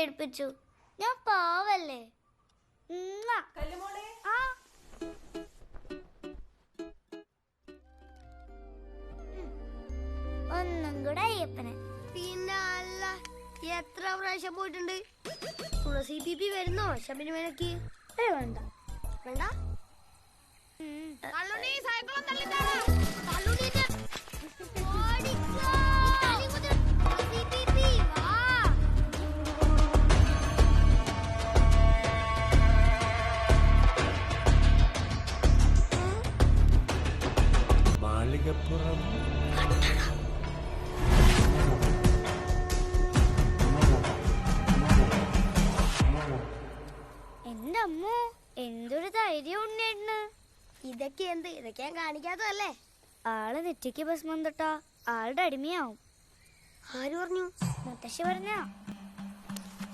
പേടിപ്പിച്ചു. ഞാൻ പാവല്ലേ. ആ. ഒന്നും കൂടെ അയ്യപ്പനെ. പിന്നെ അല്ല എത്ര പ്രാവശ്യം പോയിട്ടുണ്ട്? തുളസി പി പി വരുന്നോ? ശബരിമലക്ക്? വേണ്ട. വേണ്ട? മാളികപ്പുറം എന്റെ അമ്മോ എന്തൊരു ധൈര്യം ഉണ്ണേട്ടന് ഇതൊക്കെ എന്ത് ഇതൊക്കെ ഞാൻ കാണിക്കാത്തതല്ലേ? ആൾ നെറ്റിക്ക് ഭസ്മം തൊട്ടാ ആളുടെ അടിമയാവും. ആര് പറഞ്ഞു? മുത്തശ്ശി പറഞ്ഞ?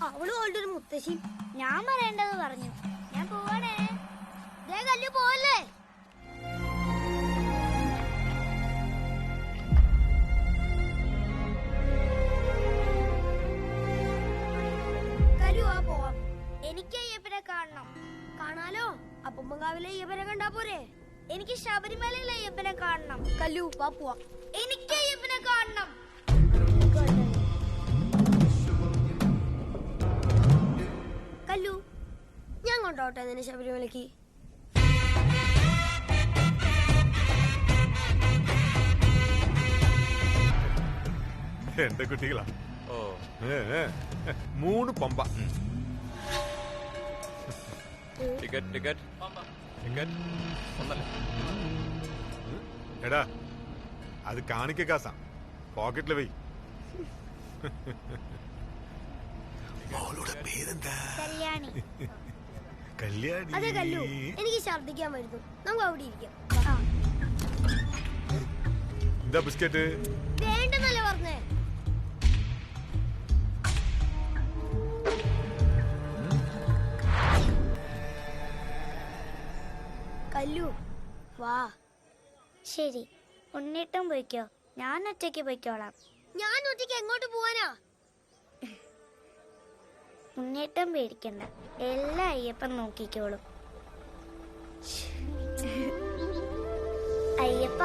അവൾ അവളുടെ ഒരു മുത്തശ്ശി. ഞാൻ പറയേണ്ടത് പറഞ്ഞു. ഞാൻ പോവാണേ. എനിക്ക് അയ്യപ്പനെ കാണണം. കാണാലോ? അപ്പുമ്പങ്കാവിലെ ഇവരെ കണ്ടാ പോരെ? എനിക്ക് ശബരിമലയിലെ അയ്യപ്പനെ കാണണം. കല്ലു വാ പോവാം. എനിക്ക് അയ്യപ്പനെ കാണണം. കല്ലു ഞാൻ കൊണ്ടോട്ടെ നിന്നെ ശബരിമലക്ക് എന്റെ കുട്ടികളാ. ഓ. മൂന്ന് പമ്പ. ടിക്കറ്റ് ടിക്കറ്റ് ടിക്കറ്റ് ഒന്നല്ല. എടാ അത് കാണിക്ക കാസാ. പോക്കറ്റിൽ പോയി മോളുടെ പേരെന്താ? കല്യാണി. കല്യാണി. അതെ കല്ലു. എനിക്ക് ഛർദിക്കാൻ വരുന്നു. നമുക്ക് അവിടെ ഇരിക്കാം. എന്താ ബിസ്ക്കറ്റ്? കല്ലു. വാ. ശരി. ഉണ്ണിട്ടും പോയിക്കോ. ഞാൻ ഒറ്റയ്ക്ക് പോയിക്കോളാം. ഞാൻ ഒറ്റയ്ക്ക് എങ്ങോട്ട് പോവാനാ? ഉണ്ണിട്ടും പേടിക്കണ്ട. എല്ലാ അയ്യപ്പൻ നോക്കിക്കോളും. അയ്യപ്പ